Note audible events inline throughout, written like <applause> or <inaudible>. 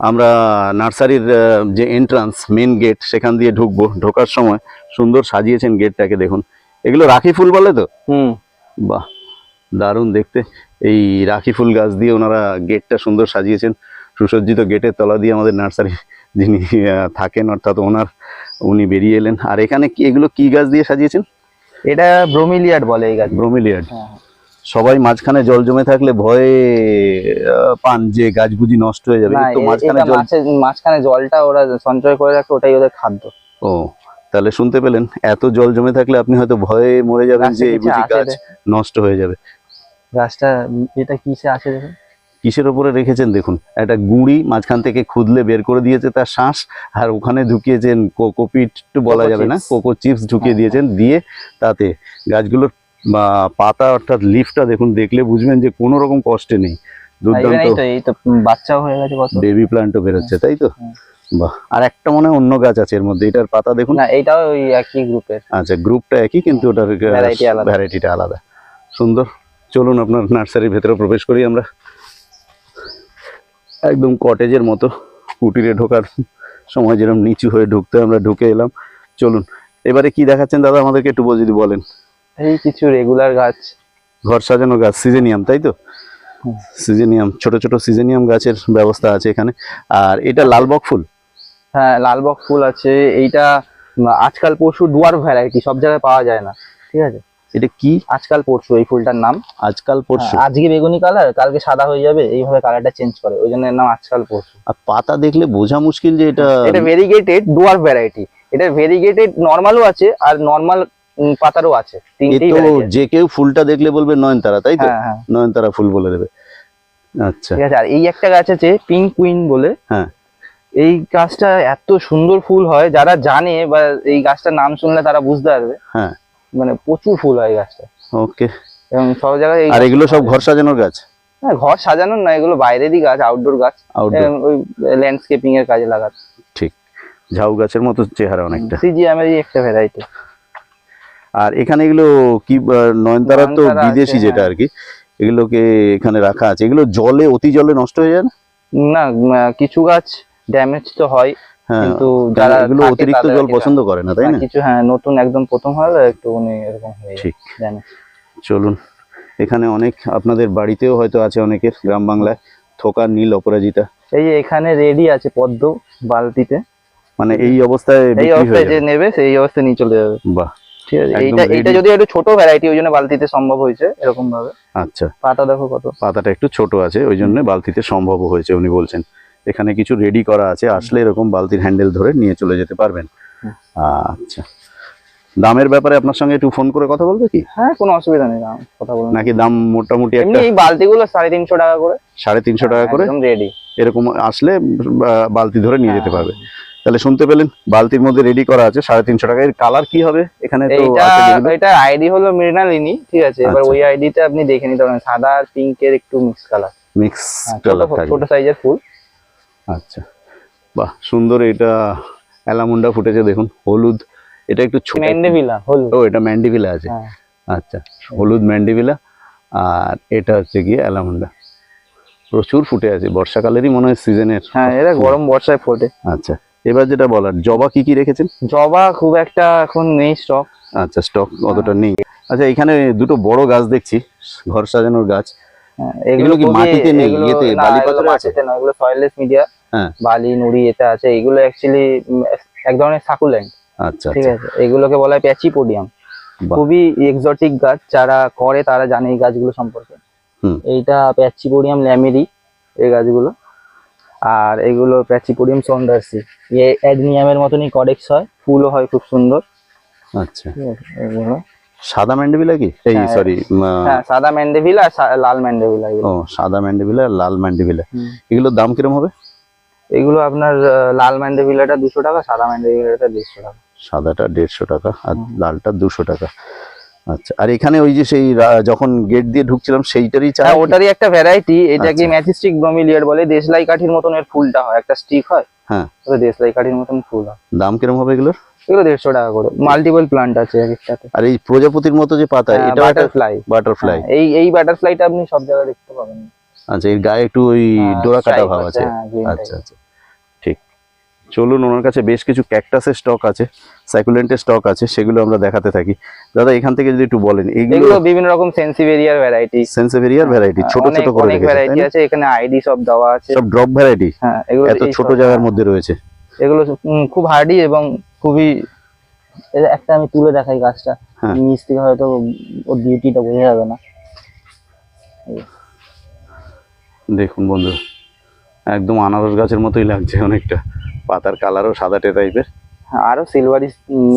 আমরা নার্সারির যে এন্ট্রান্স মেন গেট সেখান দিয়ে ঢুকবো। ঢোকার সময় সুন্দর সাজিয়েছেন গেটটাকে দেখুন। এগুলো রাখি ফুল বলে তো? হুম। বাহ দারুণ দেখতে। এই রাখি ফুল গাছ দিয়ে ওনারা গেটটা সুন্দর সাজিয়েছেন। সুসজ্জিত গেটের তলা দিয়ে আমাদের নার্সারি যিনি থাকেন অর্থাৎ ওনার উনি বেরিয়ে এলেন। আর এখানে কি এগুলো কি গাছ দিয়ে সাজিয়েছেন? এটা ব্রোমিলিয়াড বলে এই গাছ ব্রোমিলিয়াড। হ্যাঁ। সবাই মাঝখানে জল জমে থাকলে ভয়ে পান যে গাছ বুঝি নষ্ট হয়ে যাবে। এ- মাঝখানে জল মাঝখানে জলটা ওরা সঞ্চয় করে রাখে ওটাই ওদের খাদ্য। ও তাহলে শুনতে পেলেন এত জল জমে থাকলে আপনি হয়তো ভয়ে মরে যাবেন যে এই বুঝি গাছ নষ্ট হয়ে যাবে। গাছটা এটা কিসে আছে দেখুন। কিসের ওপরে রেখেছেন দেখুন একটা গুঁড়ি মাঝখান থেকে খুদলে বের করে দিয়েছে তার শ্বাস আর ওখানে ঢুকিয়েছেন কোকোপিট বলা যাবে না কোকো চিপস ঢুকিয়ে হ্যাঁ, দিয়েছেন দিয়ে তাতে গাছগুলোর বা পাতা অর্থাৎ লিফটা দেখুন দেখলে বুঝবেন যে কোনো রকম কষ্টে নেই। দুর্দান্ত বাচ্চাও হয়ে গেছে কত। বেবি প্লান্টও বেরোচ্ছে তাই তো? বাহ আর একটা মনে হয় অন্য গাছ আছে এর মধ্যে এটার পাতা দেখুন। না এটাও ওই একই গ্রুপের আচ্ছা গ্রুপটা একই কিন্তু ওটার Variety আলাদা। ভ্যারাইটিটা আলাদা। সুন্দর চলুন আপনার নার্সারির ভেতরে প্রবেশ করি আমরা। একদম কটেজের মতো কুটিরে ঢোকার সময় যেরকম নিচু হয়ে ঢুকতে আমরা ঢুকে এলাম। চলুন এবারে কি দেখাচ্ছেন দাদা আমাদেরকে একটু যদি বলেন। এই কিছু রেগুলার গাছ। ঘর সাজানো গাছ সিজেনিয়াম তাই তো। সিজেনিয়াম ছোট ছোট সিজেনিয়াম গাছের ব্যবস্থা আছে এখানে। আর এটা লালবক ফুল? হ্যাঁ লালবক ফুল আছে। এইটা আজকাল পরশু ডুয়ার ভ্যারাইটি সব জায়গায় পাওয়া যায় না। ঠিক আছে? এটা কি? আজকাল পরশু এই ফুলটার নাম। আজকাল পরশু? হ্যাঁ, আজকে বেগুনি কালার কালকে সাদা হয়ে যাবে এইভাবে কালারটা চেঞ্জ করে। ওই জন্য এর নাম আজকাল পরশু। আর পাতা দেখলে বোঝা মুশকিল যে এটা এটা ভেরিগেটেড ডুয়ার ভ্যারাইটি এটা ভেরিগেটেড নর্মালও আছে আর নর্মাল পাতারও আছে। তো যে কেউ ফুলটা দেখলে বলবে নয়নতারা তাই তো? হ্যাঁ হ্যাঁ। নয়নতারা ফুল বলে দেবে। আচ্ছা। ঠিক আছে আর এই একটা গাছ আছে পিঙ্ক কুইন বলে। হ্যাঁ। এই গাছটা এত সুন্দর ফুল হয় যারা জানে বা এই গাছটার নাম শুনলে তারা বুঝতে পারবে। হ্যাঁ। মানে প্রচুর ফুল হয় গাছটা। ওকে। এবং সব জায়গায় আর এগুলো সব ঘর সাজানোর গাছ? হ্যাঁ, ঘর সাজানোর না এগুলো বাইরেরই গাছ আউটডোর গাছ। ওই ল্যান্ডস্কেপিং এর কাজে লাগাত ঝাউ গাছের মতো চেহারা অনেকটা। একটা ভ্যারাইটি আর এখানে এগুলো কি নয়নতারা তো বিদেশি যেটা হ্যাঁ। আর কি এগুলোকে এখানে রাখা আছে। এগুলো জলে অতি জলে নষ্ট হয়ে যায় না? কিছু গাছ ড্যামেজ তো হয় হ্যাঁ কিন্তু যারা এগুলো অতিরিক্ত জল পছন্দ করে না তাই না? কিছু হ্যাঁ নতুন একদম প্রথম হলে একটু উনি এরকম হয়ে ঠিক। জানে। চলুন এখানে অনেক আপনাদের বাড়িতেও হয়তো আছে অনেকের গ্রাম বাংলায় থোকা নীল অপরাজিতা। এই এখানে রেডি আছে পদ্ম বালতিতে। মানে এই অবস্থায় এই বিক্রি অবস্থায় যে নেবে সেই অবস্থায় নিয়ে চলে যাবে। বাহ ঠিক আছে? এইটা এইটা যদি একটু ছোট ভ্যারাইটি ওই জন্য বালতিতে সম্ভব হয়েছে এরকম ভাবে আচ্ছা। পাতা দেখো কত। পাতাটা একটু ছোট আছে ওই জন্য বালতিতে সম্ভব হয়েছে উনি বলছেন। এখানে কিছু রেডি করা আছে আসলে এরকম বালতির হ্যান্ডেল ধরে নিয়ে চলে যেতে পারবেন। আচ্ছা। দামের ব্যাপারে আপনার সঙ্গে একটু ফোন করে কথা বলবে কি? হ্যাঁ কোনো অসুবিধা নেই কথা বলুন। নাকি দাম মোটামুটি এমনি একটা এই বালতিগুলো সাড়ে তিনশো টাকা করে। সাড়ে তিনশো টাকা করে? রেডি এরকম আসলে বালতি ধরে নিয়ে যেতে পারবে। তাহলে শুনতে পেলেন বালতির মধ্যে রেডি করা আছে সাড়ে তিনশো টাকা। এর কালার কি হবে? এখানে তো। এটা আইডি হলো মৃণালিনী ঠিক আছে? এবার আচ্ছা। ওই আইডিটা আপনি দেখে নিতে পারেন। সাদা আর পিঙ্কের একটু মিক্স কালার মিক্স কালার ছোট সাইজের ফুল। আচ্ছা। বাহ সুন্দর এটা অ্যালামুন্ডা ফুটেছে দেখুন হলুদ। এটা একটু ছোট ম্যান্ডেভিলা হলুদ। ও এটা ম্যান্ডিভিলা আছে। হ্যাঁ। আচ্ছা হলুদ ম্যান্ডিভিলা আর এটা হচ্ছে গিয়ে অ্যালামুন্ডা। প্রচুর ফুটে আছে বর্ষাকালেরই মনে হয় সিজনের হ্যাঁ এটা গরম বর্ষায় ফোটে। আচ্ছা। এবার যেটা বলার জবা কি কি রেখেছেন? জবা খুব একটা এখন নেই স্টক আচ্ছা স্টক অতটা নেই। আচ্ছা এখানে দুটো বড় গাছ দেখছি ঘর সাজানোর গাছ। এগুলো কি মাটিতে নেই? না, বালি পাথরে আছে? না এগুলো সয়েললেস মিডিয়া হ্যাঁ। বালি নুড়ি এটা আছে। এগুলো অ্যাকচুয়ালি এক ধরনের সাকুলেন্ট আচ্ছা ঠিক আচ্ছা। আছে? এগুলোকে বলা হয় প্যাচিপোডিয়াম। খুবই এক্সোটিক গাছ যারা করে তারা জানে এই গাছগুলো সম্পর্কে। হুম। এইটা প্যাচিপোডিয়াম ল্যামেরি এই গাছগুলো। আর এগুলো প্যাচিপোডিয়াম সন্ডার্সি অ্যাডনিয়ামের মতনই কডেক্স হয় ফুলও হয় খুব সুন্দর। আচ্ছা। এগুলো। সাদা ম্যান্ডিভিলা কি? এই হ্যাঁ, সরি হ্যাঁ সাদা ম্যান্ডেভিলা আর লাল ম্যান্ডেভিলা ও সাদা ম্যান্ডিভিলা আর লাল ম্যান্ডিভিলা। এগুলোর দাম কিরম হবে? এগুলো আপনার লাল ম্যান্ডেভিলাটা দুশো টাকা সাদা ম্যান্ডেভিলাটা দেড়শো টাকা। সাদাটা দেড়শো টাকা আর লালটা দুশো টাকা। আচ্ছা আর এখানে ওই যে সেই যখন গেট দিয়ে ঢুকছিলাম সেইটারই চা হ্যাঁ ওটারই একটা ভ্যারাইটি এটাকে আচ্ছা। ম্যাথিস্টিক ব্রোমিলিয়ার বলে দেশলাই কাঠির মতন এর ফুলটা হয়। একটা স্টিক হয় হ্যাঁ। দেশলাই কাঠির মতন ফুল হয়। দাম কিরম হবে এগুলোর? এগুলো দেড়শো টাকা করে। মাল্টিপল প্লান্ট আছে এক একটাতে। আর এই প্রজাপতির মতো যে পাতা এটা বাটারফ্লাই বাটারফ্লাই এই এই বাটারফ্লাইটা আপনি সব জায়গায় দেখতে পাবেন। আচ্ছা এর গায়ে একটু ওই হ্যাঁ, ডোরা কাটা ভাব আছে হ্যাঁ, আচ্ছা আচ্ছা। চলুন ওনার কাছে বেশ কিছু ক্যাকটাসের স্টক আছে সাইকুলেন্টের স্টক আছে সেগুলো আমরা দেখাতে থাকি। দাদা এখান থেকে যদি একটু বলেন এগুলো বিভিন্ন রকম সেন্সিভেরিয়ার ভ্যারাইটি সেন্সেভেরিয়ার ভ্যারাইটি ছোট ছোট করে অনেক ভ্যারাইটি আছে এখানে আইডি সব দেওয়া আছে। সব ড্রপ ভ্যারাইটি হ্যাঁ এগুলো এত ছোট জায়গার মধ্যে রয়েছে। এগুলো খুব হার্ডি এবং খুবই একটা আমি তুলে দেখাই গাছটা। হ্যাঁ। নিচ থেকে হয়তো ওর ডিউটিটা বোঝা যাবে না। দেখুন বন্ধু একদম আনারস গাছের মতোই লাগছে অনেকটা। পাতার কালারও সাদাটে টাইপের আরও সিলভারি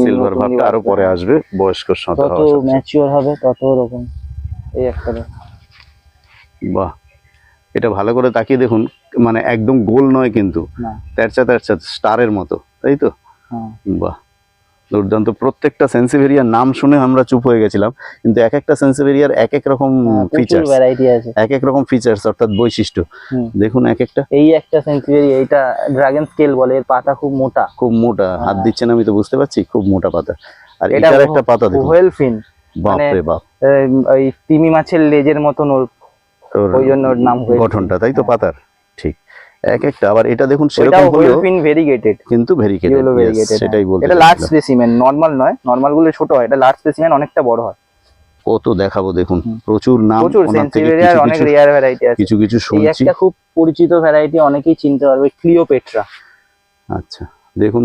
সিলভার ভাবটা আরও পরে আসবে বয়স্ক ম্যাচিওর হবে তত রকম এই একটা বাহ! এটা ভালো করে তাকিয়ে দেখুন মানে একদম গোল নয় কিন্তু। তেরচা তেরচা স্টারের মতো তাই তো? হ্যাঁ। বাহ! দুর্দান্ত। প্রত্যেকটা সেন্সিভেরিয়ার নাম শুনে আমরা চুপ হয়ে গেছিলাম কিন্তু এক একটা সেন্সিভেরিয়ার এক এক রকম হ্যাঁ, ভ্যারাইটি আছে। এক এক রকম ফিচার্স অর্থাৎ বৈশিষ্ট্য। দেখুন এক একটা। এই একটা সেঞ্চুরি এইটা ড্রাগন স্কেল বলে এর পাতা খুব মোটা। খুব মোটা হাত হ্যাঁ। দিচ্ছেন আমি তো বুঝতে পারছি খুব মোটা পাতা। আর এটা এটার একটা পাতা দেখুন। ওয়েল ফিন বাপ মানে- বাপ। ওই তিমি মাছের লেজের মতন ওর ওই জন্য ওর নাম গঠনটা তাই তো হ্যাঁ। পাতার? এক একটা। আবার এটা দেখুন সেরকম হলো ভেরিগেটেড কিন্তু ভেরিগেটেড সেটাই বলতে এটা লার্জ চাইছিলাম। স্পেসিমেন নর্মাল নয়। নর্মালগুলো ছোট হয়। এটা লার্জ স্পেসিমেন অনেকটা বড় হয়। কত দেখাবো দেখুন প্রচুর নাম প্রচুর সেন্সিভেরিয়ার অনেক রেয়ার ভ্যারাইটি আছে। কিছু কিছু শুনছি। একটা খুব পরিচিত ভ্যারাইটি অনেকেই চিনতে পারবে ক্লিওপেট্রা আচ্ছা। দেখুন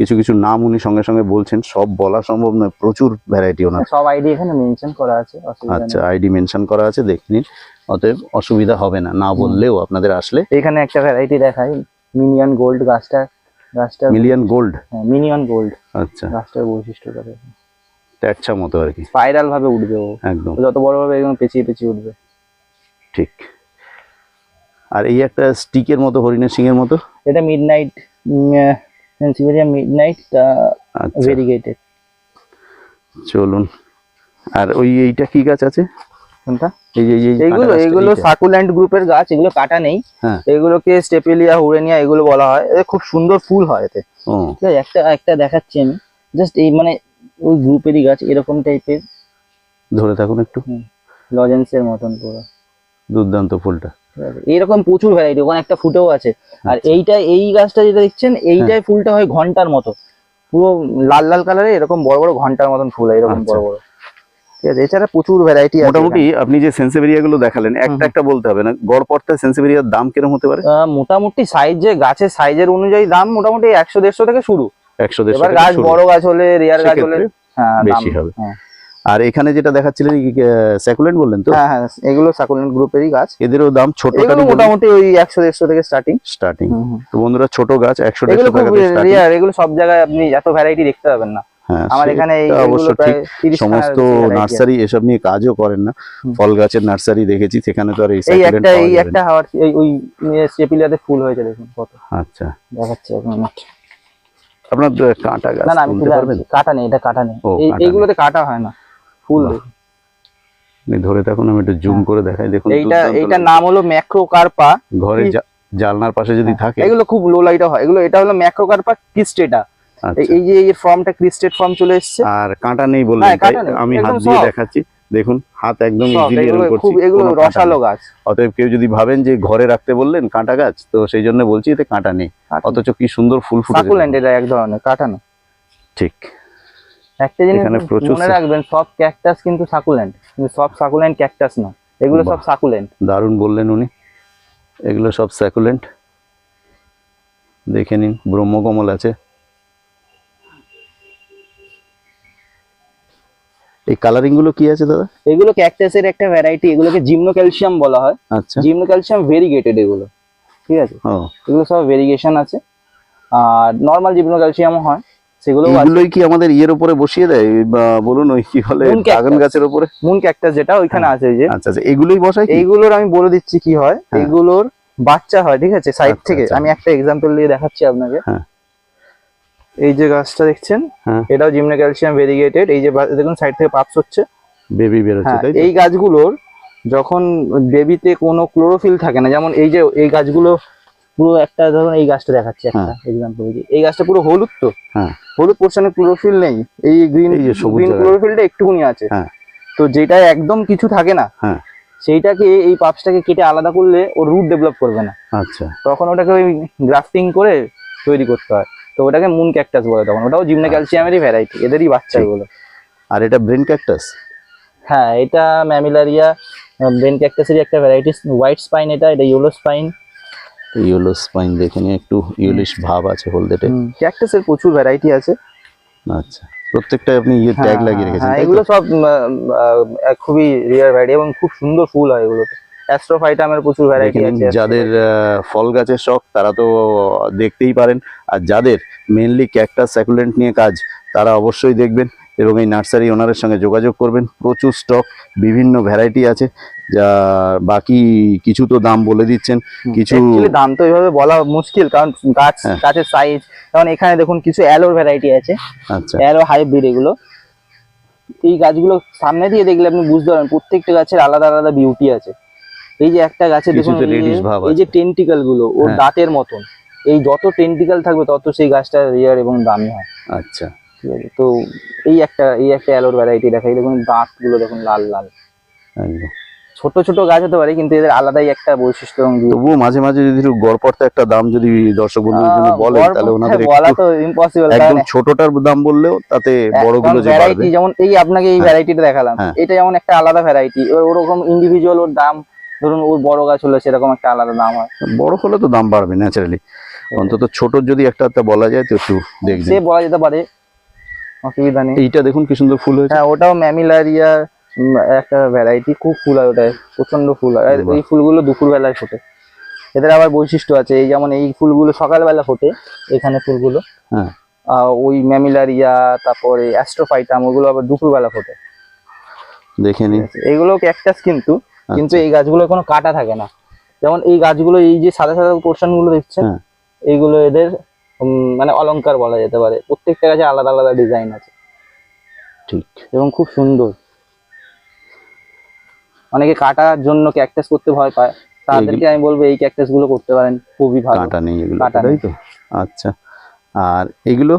কিছু কিছু নাম উনি সঙ্গে সঙ্গে বলছেন সব বলা সম্ভব নয় প্রচুর ভ্যারাইটি ওনার। সব আইডি এখানে মেনশন করা আছে আচ্ছা আইডি মেনশন করা আছে দেখে নিন অতএব অসুবিধা হবে না না বললেও আপনাদের আসলে এখানে একটা ভ্যারাইটি দেখাই মিনিয়ন গোল্ড গাছটা গাছটার মিলিয়ন গোল্ড হ্যাঁ মিনিয়ন গোল্ড আচ্ছা। গাছটার বৈশিষ্ট্যটা দেখুন। ট্যাটছা মতো আর কি। স্পাইরাল ভাবে উঠবে ও। একদম। যত বড় হবে এরকম পেঁচিয়ে পেঁচিয়ে উঠবে। ঠিক। আর এই একটা স্টিকের মতো হরিণের সিংয়ের মতো? এটা midnight sansevieria midnight আচ্ছা। ভেরিগেটেড চলুন। আর ওই এইটা কি গাছ আছে? কোনটা? এগুলো সাকুল্যান্ড গ্রুপের গাছ এগুলো কাটা নেই। হ্যাঁ। এগুলোকে স্টেপেলিয়া হুরেনিয়া এগুলো বলা হয়। খুব সুন্দর ফুল হয় এতে। ঠিক আছে? একটা একটা দেখাচ্ছি আমি। জাস্ট এই মানে ওই গ্রুপেরই গাছ এরকম টাইপের ধরে থাকুন একটু। লজেন্সের মতন পুরো। দুর্দান্ত ফুলটা। এইরকম প্রচুর ভ্যারাইটি ওখানে একটা ফুটেও আছে। আর আচ্ছা। এইটা এই গাছটা যেটা দেখছেন এইটাই ফুলটা হয় ঘণ্টার মতো। পুরো লাল লাল কালারে এরকম বড় বড় ঘণ্টার মতন ফুল হয় এরকম আচ্ছা। বড় বড়। ঠিক আছে এছাড়া প্রচুর ভ্যারাইটি আছে মোটামুটি আপনি যে সেন্সিভেরিয়া গুলো দেখালেন একটা একটা বলতে হবে না গড় পড়তে সেন্সিভেরিয়ার দাম কীরকম হতে পারে? মোটামুটি সাইজ যে গাছের সাইজের অনুযায়ী দাম মোটামুটি একশো দেড়শো থেকে শুরু। একশো দেড়শো গাছ বড় গাছ হলে রেয়ার গাছ হলে হ্যাঁ বেশি হবে। আর এখানে যেটা দেখাচ্ছিলেন স্যাকুলেন্ট বললেন তো? হ্যাঁ হ্যাঁ এগুলো সাকুলেন্ট গ্রুপেরই গাছ। এদেরও দাম ছোট মোটামুটি ওই একশো দেড়শো থেকে স্টার্টিং স্টার্টিং তো বন্ধুরা ছোট গাছ একশো দেড়শো টাকা এগুলো সব জায়গায় আপনি এত ভ্যারাইটি দেখতে পাবেন না। হ্যাঁ আমার এখানে এই- সেটা এগুলো অবশ্য ঠিক। সমস্ত নার্সারি এসব নিয়ে কাজও করেন না। ফল গাছের নার্সারি দেখেছি সেখানে তো আর এই এই একটা এই একটা হাওয়ার ওই স্টেপিলাতে ফুল হয়েছে দেখুন কত। আচ্ছা। দেখাচ্ছে আপনার কাঁটা গাছ না না আমি। কাটা নেই এটা কাটা নেই। এইগুলোতে কাটা হয় না। ফুল বাহ। ধরে থাকুন আমি একটু জুম হ্যাঁ। করে দেখাই দেখুন এইটা দুর্দান্ত এইটার নাম হলো ম্যাক্রোকার্পা ঘরের কি- জা- জানলার পাশে যদি থাকে। এগুলো খুব লো লাইটে হয়। এগুলো এটা হলো ম্যাক্রোকার্পা ক্রিস্টেটা। আচ্ছা। এই যে এই ফর্মটা ক্রিস্টেড ফর্ম চলে এসেছে। আর কাঁটা নেই বললেন না? কাঁটা নেই, আমি হাত দিয়ে দেখাচ্ছি। দেখুন হাত একদম ইজিলি এরকম করছি খুব এগুলো কাঁটা রসালো গাছ। অতএব কেউ যদি ভাবেন যে ঘরে রাখতে বললেন কাঁটা গাছ তো সেই জন্য বলছি এতে কাঁটা নেই। অথচ কি সুন্দর ফুল ফুটে সাকুলেন্ট এটা এক ধরনের কাটানো ঠিক। একটা জিনিস প্রচুর মনে রাখবেন সব ক্যাকটাস কিন্তু সাকুলেন্ট কিন্তু সব সাকুলেন্ট ক্যাকটাস না এগুলো সব সাকুলেন্ট দারুণ বললেন উনি। এগুলো সব স্যাকুলেন্ট দেখে নিন ব্রহ্মকমল আছে। এই কালারিংগুলো কি আছে দাদা? এগুলো ক্যাকটাসের একটা ভ্যারাইটি এগুলোকে জিমনো ক্যালসিয়াম বলা হয়। আচ্ছা। জিমনো ক্যালসিয়াম ভেরিগেটেড এগুলো। ঠিক আছে? এগুলো সব ভেরিগেশন আছে। আর নর্মাল জিমনো ক্যালসিয়ামও হয়। সেগুলো এগুলোই কি আমাদের ইয়ের উপরে বসিয়ে দেয়? বলুন ওই কি বলে ড্রাগন গাছের উপরে? মুন ক্যাকটাস যেটা ওইখানে আছে যে। আচ্ছা আচ্ছা এগুলোই বসাই এইগুলোর আমি বলে দিচ্ছি কি হয় হ্যাঁ। এগুলোর বাচ্চা হয় ঠিক আছে সাইড আচ্ছা, থেকে। আচ্ছা। আমি একটা এক্সাম্পল দিয়ে দেখাচ্ছি আপনাকে। হ্যাঁ। এই যে গাছটা দেখছেন হ্যাঁ। এটাও জিমনো ক্যালসিয়াম ভেরিগেটেড এই যে দেখুন সাইড থেকে পাপস হচ্ছে। বেবি বেরোচ্ছে হ্যাঁ তাই এই গাছগুলোর যখন বেবিতে কোনো ক্লোরোফিল থাকে না যেমন এই যে এই গাছগুলো পুরো একটা ধরুন এই গাছটা দেখাচ্ছি একটা হ্যাঁ। এক্সাম্পল এই গাছটা পুরো হলুদ তো। হ্যাঁ। হলুদ পোর্শনে ক্লোরোফিল নেই। এই গ্রিন গ্রিন ক্লোরোফিলটা একটুকুনি আছে। হ্যাঁ। তো যেটা একদম কিছু থাকে না। সেইটাকে এই পাপসটাকে কেটে আলাদা করলে ওর রুট ডেভেলপ করবে না। আচ্ছা। তখন ওটাকে ওই গ্রাফটিং করে তৈরি করতে হয়। তো ওটাকে মুন ক্যাকটাস বলে তখন। ওটাও জিমনে ক্যালসিয়ামেরই ভ্যারাইটি এদেরই বাচ্চা ঠিক। এগুলো। আর এটা ব্রেন ক্যাকটাস হ্যাঁ এটা ম্যামিলারিয়া ব্রেন ক্যাকটাসেরই একটা ভ্যারাইটি হোয়াইট স্পাইন এটা এটা ইয়েলো স্পাইন ইয়েলো স্পাইন দেখে নিয়ে একটু ইয়েলিশ ভাব আছে হলদেটে। ক্যাকটাসের প্রচুর ভ্যারাইটি আছে। আচ্ছা প্রত্যেকটা আপনি ইয়ে হ্যাঁ, ট্যাগ লাগিয়ে রেখেছেন হ্যাঁ, এগুলো সব খুবই রিয়ার ভ্যারাইটি এবং খুব সুন্দর ফুল হয় এগুলোতে। অ্যাস্ট্রোফাইটামের প্রচুর ভ্যারাইটি আছে যাদের ফল গাছের শখ তারা তো দেখতেই পারেন। আর যাদের মেনলি ক্যাকটাস স্যাকুলেন্ট নিয়ে কাজ তারা অবশ্যই দেখবেন। এবং এই নার্সারি ওনারের সঙ্গে যোগাযোগ করবেন। প্রচুর স্টক বিভিন্ন ভ্যারাইটি আছে যা বাকি কিছু তো দাম বলে দিচ্ছেন। কিছু দাম তো এইভাবে বলা মুশকিল কারণ গাছ হ্যাঁ। গাছের সাইজ কারণ এখানে দেখুন কিছু অ্যালোর ভ্যারাইটি আছে। আচ্ছা। অ্যালো হাইব্রিড এগুলো। এই গাছগুলো সামনে দিয়ে দেখলে আপনি বুঝতে পারবেন প্রত্যেকটা গাছের আলাদা আলাদা বিউটি আছে। এই যে একটা গাছে দেখুন এই যে-। টেন্টিকলগুলো ওর হ্যাঁ। দাঁতের মতন। এই যত টেন্টিকল থাকবে তত সেই গাছটা রিয়ার এবং দামি হয়। আচ্ছা। ঠিক আছে? তো এই একটা এই একটা অ্যালোর ভ্যারাইটি দেখাই। দেখুন দাঁতগুলো দেখুন লাল লাল। ছোট ছোট গাছ হতে পারে কিন্তু এদের আলাদাই একটা বৈশিষ্ট্য এবং। তবুও মাঝে মাঝে যদি একটু গড়পড়তা একটা দাম যদি দর্শক বন্ধুদের জন্য গড় তাহলে ওনাদের বলা তো ইম্পসিবল একদম ছোটটার দাম বললেও তাতে বড়গুলো যে বাড়বে। ভ্যারাইটি যেমন এই আপনাকে এই হ্যাঁ। ভ্যারাইটিটা দেখালাম হ্যাঁ। এটা যেমন একটা আলাদা ভ্যারাইটি এবার ওরকম ইন্ডিভিজুয়াল ওর দাম ধরুন ওর বড় গাছ হলে সেরকম একটা আলাদা দাম হয়। বড় হলে তো দাম বাড়বে ন্যাচারালি অন্তত ছোট যদি একটা একটা বলা যায় তো একটু দেখবেন। সে বলা যেতে পারে অসুবিধা নেই। এইটা দেখুন কি সুন্দর ফুল হয়েছে। হ্যাঁ ওটাও ম্যামিলারিয়া একটা ভ্যারাইটি খুব ফুল হয় ওটায় প্রচণ্ড ফুল হয়। আর এই ফুলগুলো দুপুর বেলায় ফোটে। এদের আবার বৈশিষ্ট্য আছে এই যেমন এই ফুলগুলো সকালবেলা ফোটে এখানে ফুলগুলো। হ্যাঁ। ওই ম্যামিলারিয়া তারপরে অ্যাস্ট্রোফাইটাম ওগুলো আবার দুপুরবেলা ফোটে। দেখে নিন। এইগুলো ক্যাকটাস কিন্তু কিন্তু আচ্ছা। এই গাছগুলো কোনো কাটা থাকে না। যেমন এই গাছগুলো এই যে সাদা সাদা পোর্শনগুলো দেখছেন হ্যাঁ। এইগুলো এদের মানে অলংকার বলা যেতে পারে। প্রত্যেকটা গাছে আলাদা আলাদা ডিজাইন আছে। ঠিক। এবং খুব সুন্দর। অনেকে কাটার জন্য ক্যাকটাস করতে ভয় পায়। তাদেরকে আমি বলব এই ক্যাকটাসগুলো করতে পারেন। খুবই ভালো। কাটা নেই এগুলো। কাঁটা তাই নেই। তো? আচ্ছা। আর এগুলো?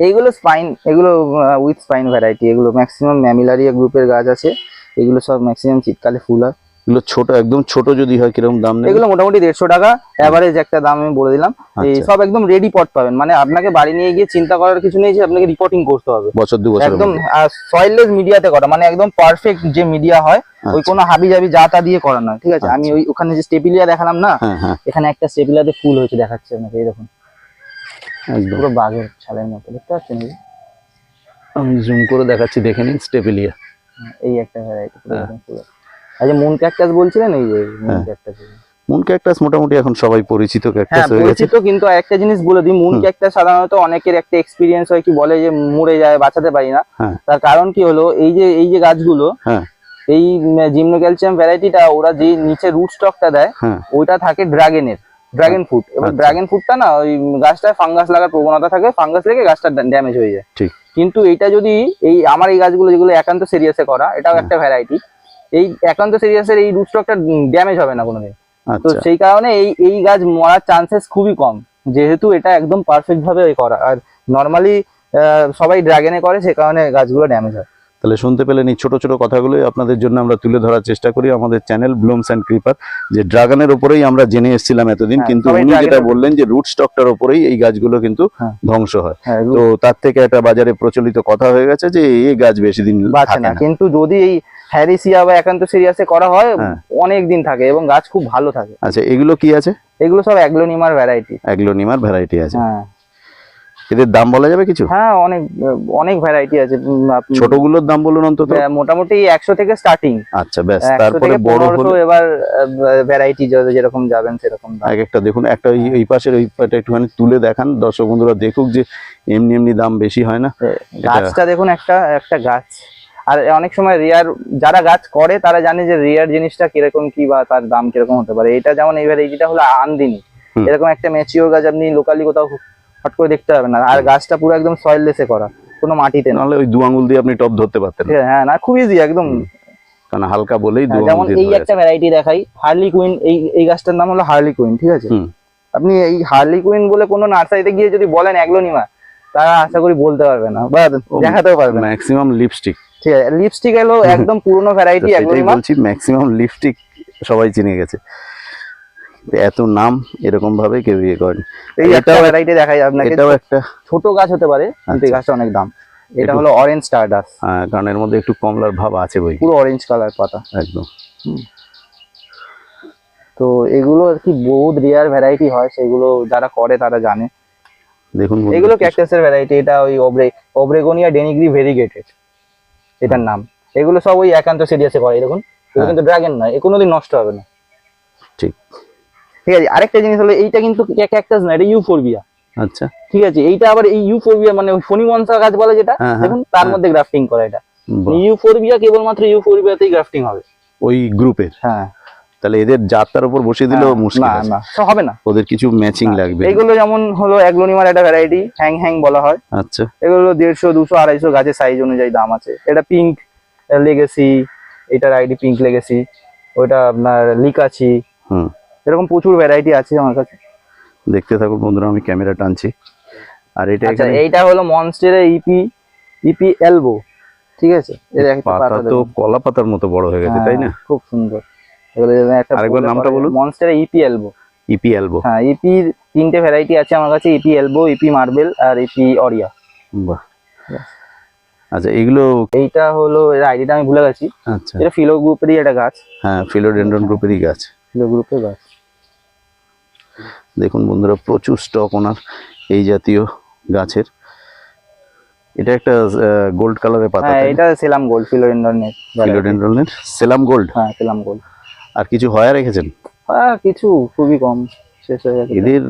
এইগুলো স্পাইন এগুলো উইথ স্পাইন ভ্যারাইটি এগুলো ম্যাক্সিমাম ম্যামিলারিয়া গ্রুপের গাছ আছে। এগুলো সব ম্যাক্সিমাম শীতকালে ফুল হয়। এগুলো ছোট একদম ছোট যদি হয় কীরকম দাম এগুলো মোটামুটি দেড়শো টাকা অ্যাভারেজ একটা দাম আমি বলে দিলাম। এই আচ্ছা। সব একদম রেডি পট পাবেন। মানে আপনাকে বাড়ি নিয়ে গিয়ে চিন্তা করার কিছু নেই যে আপনাকে রিপোর্টিং করতে হবে। বছর দু বছর একদম সয়েললেস মিডিয়াতে করা। মানে একদম পারফেক্ট যে মিডিয়া হয় ওই কোনো হাবি জাবি যা তা দিয়ে করা নয় ঠিক আছে? আমি আচ্ছা। ওই ওখানে যে স্টেপিলিয়া দেখালাম না হ্যাঁ হ্যাঁ। এখানে একটা স্টেপিলিয়াতে ফুল হয়েছে দেখাচ্ছে আপনাকে এই দেখুন। পুরো বাঘের ছালের মতো দেখতে পাচ্ছেন আমি জুম করে দেখাচ্ছি দেখে নিন স্টেপিলিয়া এই একটা ভ্যারাইটি হ্যাঁ। আচ্ছা মুন ক্যাকটাস বলছিলেন এই যে মুন। ক্যাকটাস মুন ক্যাকটাস মোটামুটি এখন সবাই পরিচিত ক্যাকটাস হয়ে গেছে পরিচিত কিন্তু একটা জিনিস বলে দিই মুন ক্যাকটাস সাধারণত অনেকের একটা এক্সপিরিয়েন্স হয় কি বলে যে মরে যায় বাঁচাতে পারি না হ্যাঁ। তার কারণ কি হলো এই যে এই যে গাছগুলো হ্যাঁ। এই জিমনো ক্যালসিয়াম ভ্যারাইটিটা ওরা যে নিচে রুট স্টকটা দেয় ওইটা থাকে ড্রাগনের ড্রাগন ফ্রুট এবার আচ্ছা। ড্রাগন ফ্রুটটা না ওই গাছটায় ফাঙ্গাস লাগার প্রবণতা থাকে ফাঙ্গাস লেগে গাছটা ড্যামেজ হয়ে যায় ঠিক। কিন্তু এটা যদি এই আমার এই গাছগুলো যেগুলো একান্ত সিরিয়াসে করা এটাও। একটা ভ্যারাইটি এই একান্ত সিরিয়াসের এই রুট স্টকটা ড্যামেজ হবে না কোনোদিন। তো আচ্ছা। সেই কারণে এই এই গাছ মরার চান্সেস খুবই কম। যেহেতু এটা একদম পারফেক্ট ভাবে করা। আর নর্মালি সবাই ড্রাগনে করে সে কারণে গাছগুলো ড্যামেজ হয়। তাহলে শুনতে পেলেন এই ছোট ছোট কথাগুলোই আপনাদের জন্য আমরা তুলে ধরার চেষ্টা করি আমাদের চ্যানেল ব্লুমস অ্যান্ড ক্রিপার যে ড্রাগনের উপরেই আমরা জেনে এসেছিলাম এতদিন হ্যাঁ, কিন্তু উনি যেটা বললেন যে রুট স্টকটার উপরেই এই গাছগুলো কিন্তু হ্যাঁ। ধ্বংস হয়। হ্যাঁ তো তার থেকে একটা বাজারে প্রচলিত কথা হয়ে গেছে যে এই গাছ বেশি দিন বাঁচে না। কিন্তু যদি এই হ্যারিসিয়া বা একান্ত সিরিয়াসে করা হয় হ্যাঁ। অনেক দিন থাকে এবং গাছ খুব ভালো থাকে। আচ্ছা এগুলো কি আছে? এগুলো সব অ্যাগ্লোনিমার ভ্যারাইটি। অ্যাগ্লোনিমার ভ্যারাইটি আছে। হ্যাঁ। এদের দাম বলা যাবে কিছু? হ্যাঁ অনেক অনেক ভ্যারাইটি আছে। ছোটগুলোর দাম বলুন অন্তত। মোটামুটি একশো থেকে স্টার্টিং। আচ্ছা ব্যাস তারপরে বড় হলে এবার ভ্যারাইটি যেরকম যাবেন সেরকম এক একটা দেখুন একটা এই পাশের ওই পাটা একটুখানি তুলে দেখান। দর্শক বন্ধুরা দেখুক যে এমনি এমনি দাম বেশি হয় না। গাছটা দেখুন একটা একটা গাছ। আর অনেক সময় রিয়ার যারা গাছ করে তারা জানে যে রিয়ার জিনিসটা কীরকম কি বা তার দাম কীরকম হতে পারে। এটা যেমন এইবার এইটা হলো আনদিনি। এরকম একটা ম্যাচিওর গাছ আপনি লোকালি কোথাও হট করে দেখতে পাবেন না। আর গাছটা পুরো একদম সয়েললেসে করা কোনো মাটিতে নাহলে ওই দু আঙুল দিয়ে আপনি টপ ধরতে পারতেন আছে? হ্যাঁ না খুব ইজি একদম। কারণ হালকা বলেই দু হ্যাঁ, আঙুল যেমন এই একটা ভ্যারাইটি দেখাই হার্লি কুইন এই এই গাছটার নাম হলো হার্লি কুইন ঠিক আছে? আপনি এই হার্লি কুইন বলে কোনো নার্সারিতে গিয়ে যদি বলেন অ্যাগ্লোনিমা তারা আশা করি বলতে পারবে না বা দেখাতেও পারবে না। ম্যাক্সিমাম লিপস্টিক ঠিক আছে লিপস্টিক এলো <laughs> একদম পুরনো ভ্যারাইটি অ্যাগ্লোনিমা বলছি ম্যাক্সিমাম লিপস্টিক সবাই চিনে গেছে। এত নাম এরকম ভাবে কেউ ইয়ে করেনি। এই একটা ভ্যারাইটি দেখাই আপনাকে এটাও একটা ছোট গাছ হতে পারে কিন্তু এই আচ্ছা। গাছটা অনেক দাম। এটা হলো অরেঞ্জ স্টারডাস আহ, কারণ এর মধ্যে একটু কমলার ভাব আছে বই। পুরো অরেঞ্জ কালার পাতা। একদম। তো এগুলো আর কি বহুত রেয়ার ভ্যারাইটি হয় সেগুলো যারা করে তারা জানে। দেখুন এগুলো ক্যাকটাসের ভ্যারাইটি এটা ওই ওব্রে ওব্রেগোনিয়া ডেনিগ্রি ভেরিগেটেড এটার নাম। এগুলো সব ওই একান্ত সিরিয়াসে করে দেখুন। হ্যাঁ। কিন্তু ড্রাগন নয় এ কোনোদিন নষ্ট হবে না। ঠিক। ঠিক আছে আরেকটা জিনিস হলো এইটা কিন্তু ক্যাকটাস না এটা ইউফোরবিয়া আচ্ছা। ঠিক আছে এইটা আবার এই ইউফোরবিয়া মানে ওই ফণি মনসা গাছ বলে যেটা হ্যাঁ, হ্যাঁ, দেখুন তার। মধ্যে গ্রাফটিং করা এটা। ইউফোরবিয়া কেবলমাত্র ইউফোরবিয়াতেই গ্রাফটিং হবে। ওই গ্রুপের হ্যাঁ। তাহলে এদের জাতটার উপর বসিয়ে দিলেও হ্যাঁ, মুশকিল না না হবে না। ওদের কিছু ম্যাচিং লাগবে। এইগুলো যেমন হলো অ্যাগ্লোনিমার একটা ভ্যারাইটি হ্যাং হ্যাং বলা হয়। আচ্ছা। এগুলো দেড়শো দুশো আড়াইশো গাছের সাইজ অনুযায়ী দাম আছে। এটা পিঙ্ক লেগেসি এটার আইডি পিঙ্ক লেগেসি ওটা আপনার লিকাচি হুম। এরকম প্রচুর ভ্যারাইটি আছে আমার কাছে। দেখতে থাকুন বন্ধুরা আমি ক্যামেরা টানছি। আর এটা আচ্ছা এইটা হলো মনস্টেরের ইপি ইপি এলবো ঠিক আছে? এর একটা পাতা তো। কলা পাতার মতো বড় হয়ে গেছে তাই না? হ্যাঁ, খুব সুন্দর। এগুলো আরেকবার নামটা বলুন। মনস্টেরের ইপি এলবো ইপি এলবো হ্যাঁ ইপি তিনটে ভ্যারাইটি আছে আমার কাছে ইপি এলবো ইপি মার্বেল আর ইপি অরিয়া বাহ। আচ্ছা এগুলো এইটা হলো এর আইডিটা আমি ভুলে গেছি। আচ্ছা। এটা ফিলো গ্রুপেরই একটা গাছ। হ্যাঁ ফিলোডেন্ড্রন গ্রুপেরই গাছ। ফিলো গ্রুপের গাছ। দেখুন বন্ধুরা প্রচুর স্টক ওনার এই জাতীয় গাছের। এটা একটা গোল্ড কালারের পাতা হ্যাঁ এটা সেলাম গোল্ড ফিলোডেন্ড্রনের ফিলোডেন্ড্রনের সেলাম গোল্ড হ্যাঁ সেলাম গোল্ড আর কিছু হয়া রেখেছেন? হ্যাঁ কিছু খুবই কম শেষ হয়ে গেছে। এদের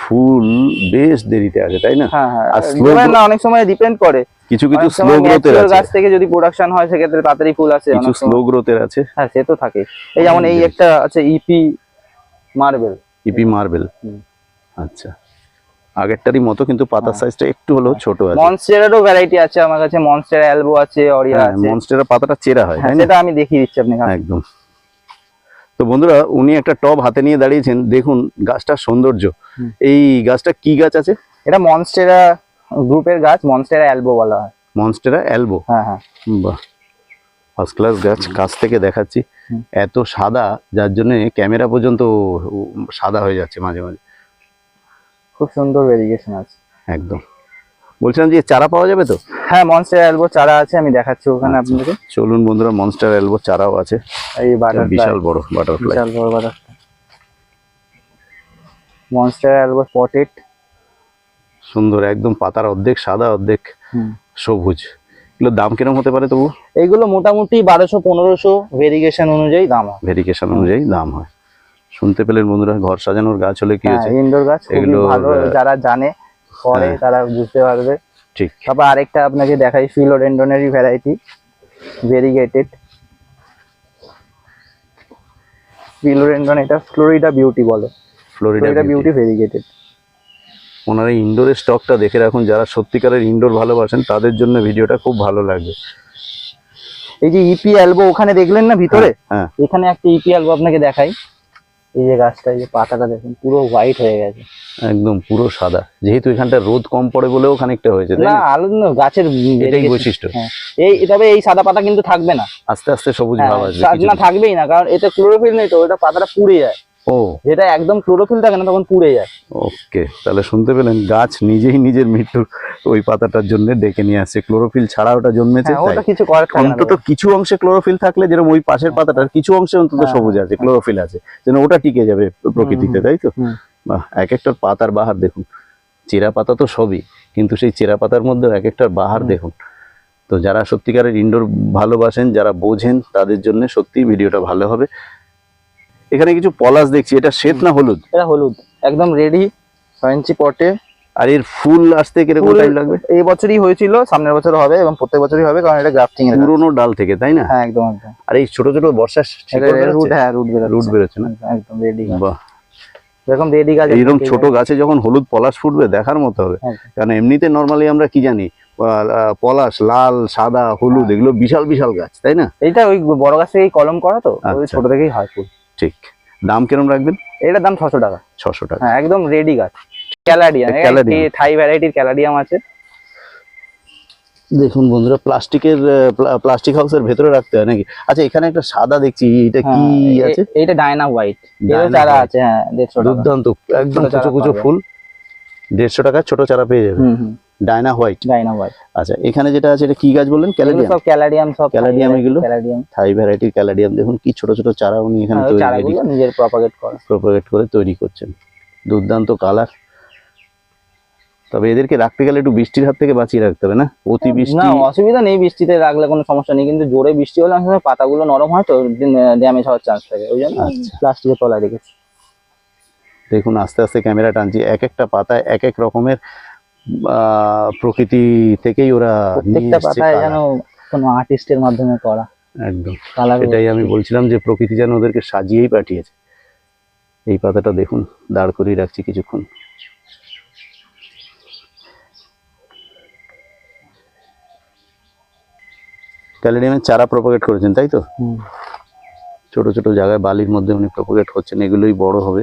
ফুল বেশ দেরিতে আছে তাই না? হ্যাঁ হ্যাঁ না অনেক সময় ডিপেন্ড করে। কিছু কিছু স্লো গ্রোথের আছে। গাছ থেকে যদি প্রোডাকশন হয় সেক্ষেত্রে তাড়াতাড়ি ফুল আসে কিছু স্লো গ্রোথের আছে। হ্যাঁ সে তো থাকে। এই যেমন এই একটা আছে ইপি মার্বেল ইপি মার্বেল আচ্ছা। আগেরটারই মতো কিন্তু পাতার হ্যাঁ। সাইজটা একটু হলেও ছোট আছে। মনস্টেরারও ভ্যারাইটি আছে আমার কাছে মনস্টের এলবো আছে অরিয়া হ্যাঁ আছে। মনস্টারের পাতাটা চেরা হয় হ্যাঁ তাই না? সেটা আমি দেখিয়ে দিচ্ছি আপনাকে। একদম। তো বন্ধুরা উনি একটা টব হাতে নিয়ে দাঁড়িয়েছেন। দেখুন গাছটার সৌন্দর্য। এই গাছটা কি গাছ আছে? এটা মনস্টেরা গ্রুপের গাছ মনস্টেরা অ্যালবো বলা হয়। মনস্টেরা অ্যালবো হ্যাঁ হ্যাঁ। বাহ। ফার্স্ট ক্লাস গাছ কাছ থেকে দেখাচ্ছি। এত সাদা যার জন্য ক্যামেরা পর্যন্ত সাদা হয়ে যাচ্ছে মাঝে মাঝে। খুব সুন্দর ভেরিগেশন আছে। একদম। বলছিলাম যে চারা পাওয়া যাবে তো? হ্যাঁ মনস্টার এলবো চারা আছে আমি দেখাচ্ছি ওখানে। আপনাকে চলুন বন্ধুরা মনস্টার এলবো চারাও আছে। এই বাটার বিশাল বড় বাটারফ্লাই বিশাল বড় বাটার মনস্টার এলবো স্পটেড সুন্দর একদম পাতার অর্ধেক সাদা অর্ধেক সবুজ। এগুলোর দাম কীরকম হতে পারে তবু? এইগুলো মোটামুটি বারোশো পনেরোশো ভেরিগেশন অনুযায়ী দাম হয়। ভেরিকেশন অনুযায়ী দাম হয়। শুনতে পেলেন বন্ধুরা ঘর সাজানোর গাছ হলে কি হয়েছে ইনডোর গাছ এগুলো, ভালো যারা জানে। করে হ্যাঁ। তারা বুঝতে পারবে। ঠিক। তারপর আরেকটা আপনাকে দেখাই ফিলোডেন্ডনেরই ভ্যারাইটি ভেরিগেটেড ফিলোডেন্ডন এটা ফ্লোরিডা বিউটি বলে। Florida beauty. ভেরিগেটেড ওনারা ইনডোরের স্টকটা দেখে রাখুন যারা সত্যিকারের ইনডোর ভালোবাসেন তাদের জন্য ভিডিওটা খুব ভালো লাগবে। এই যে ইপি এলবো ওখানে দেখলেন না ভিতরে? হ্যাঁ এখানে একটা ইপি এলবো আপনাকে দেখাই। এই যে গাছটা এই যে পাতাটা দেখুন পুরো হোয়াইট হয়ে গেছে। একদম পুরো সাদা। যেহেতু এখানটা রোদ কম পড়ে বলেও খানিকটা হয়েছে না আলু না, গাছের এটাই বৈশিষ্ট্য। হ্যাঁ। এই তবে এই সাদা পাতা কিন্তু থাকবে না। আস্তে আস্তে সবুজ হ্যাঁ, ভাব আসবে না থাকবেই না কারণ এটা ক্লোরোফিল নেই তো ওটা পাতাটা পুড়ে যায়। ও। যেটা একদম ক্লোরোফিল থাকে না তখন পুড়ে যায়। ওকে তাহলে শুনতে পেলেন গাছ নিজেই নিজের মৃত্যু ওই পাতাটার জন্য ডেকে নিয়ে আসছে। ক্লোরোফিল ছাড়া ওটা জন্মেছে হ্যাঁ, ওটা কিছু করার অন্তত কিছু অংশে ক্লোরোফিল থাকলে যেরকম ওই পাশের পাতাটার কিছু অংশে অন্তত হ্যাঁ, সবুজ আছে ক্লোরোফিল আছে যেন ওটা টিকে যাবে প্রকৃতিতে তাই তো? বাহ এক একটার পাতার বাহার দেখুন। চেরা পাতা তো সবই কিন্তু সেই চেরা পাতার মধ্যে এক একটার বাহার দেখুন। তো যারা সত্যিকারের ইনডোর ভালোবাসেন যারা বোঝেন তাদের জন্য সত্যি ভিডিওটা ভালো হবে। এখানে কিছু পলাশ দেখছি এটা শ্বেত না হলুদ? এটা হলুদ একদম রেডি পটে। আর এর ফুল আসতে কীরকম টাইম লাগবে? এই বছরই হয়েছিল সামনের বছর হবে এবং প্রত্যেক বছরই হবে কারণ এটা গ্রাফটিং এর। পুরোনো ডাল থেকে তাই না? হ্যাঁ একদম একদম। আর এই ছোট ছোট বর্ষার এটা রুট হ্যাঁ রুট বেরোচ্ছে। রুট বেরোচ্ছে না? একদম রেডি বাহ। এরকম রেডি গাছ এইরকম ছোট গাছে যখন হলুদ পলাশ ফুটবে দেখার মতো হবে। হ্যাঁ। কারণ এমনিতে নর্মালি আমরা কি জানি পলাশ লাল সাদা হলুদ হ্যাঁ। এগুলো বিশাল বিশাল গাছ তাই না? এটা ওই বড় গাছ থেকেই কলম করা তো ওই আচ্ছা। ছোট থেকেই হয় ফুল। ঠিক। দাম কিরম রাখবেন? এটার দাম ছশো টাকা। ছশো টাকা। হ্যাঁ একদম রেডি গাছ। ক্যালাডিয়াম। থাই ভ্যারাইটির ক্যালাডিয়াম। আছে। দেখুন বন্ধুরা প্লাস্টিকের প্লাস্টিক হাউসের ভেতরে রাখতে হয় নাকি? আচ্ছা এখানে একটা সাদা দেখছি এটা কি হ্যাঁ, আছে? এইটা ডায়না হোয়াইট এরও চারা আছে হ্যাঁ দেড়শো টাকা। দুর্দান্ত একদম ছোট চারা কুচো কুচো ফুল। দেড়শো টাকা ছোট চারা পেয়ে যাবে। হুম হুম। ডায়না হোয়াইট ডায়না হোয়াইট আচ্ছা এখানে যেটা আছে এটা কি গাছ বললেন? ক্যালেডিয়াম সব ক্যালাডিয়াম সব Caladium এগুলো? ক্যালাডিয়াম থাই ভ্যারাইটির ক্যালেডিয়াম দেখুন কি ছোট ছোট চারা উনি এখানে তৈরি চারাগুলো নিজের প্রপাগেট করে। প্রোপাগেট করে তৈরি করছেন। দুর্দান্ত কালার তবে এদেরকে রাখতে গেলে একটু বৃষ্টির হাত থেকে বাঁচিয়ে রাখতে হবে না? অতি বৃষ্টি না অসুবিধা নেই বৃষ্টিতে রাখলে কোনো সমস্যা নেই কিন্তু জোরে বৃষ্টি হলে সময় পাতাগুলো নরম হয় তো ড্যামেজ হওয়ার চান্স থাকে। ওই জন্য আচ্ছা। প্লাস্টিকের তলায় রেখেছি। দেখুন আস্তে আস্তে ক্যামেরা টানছি। এক একটা পাতায় এক এক রকমের প্রকৃতি থেকেই ওরা প্রত্যেকটা পাতায় যেন কোনো আর্টিস্টের মাধ্যমে করা। একদম। সেটাই আমি বলছিলাম যে প্রকৃতি যেন ওদেরকে সাজিয়েই পাঠিয়েছে। এই পাতাটা দেখুন দাঁড় করিয়ে রাখছি কিছুক্ষণ। ক্যালেডিয়ামের চারা প্রোপাগেট করেছেন তাই তো? ছোট ছোট জায়গায় বালির মধ্যে উনি প্রোপাগেট করছেন এগুলোই বড় হবে।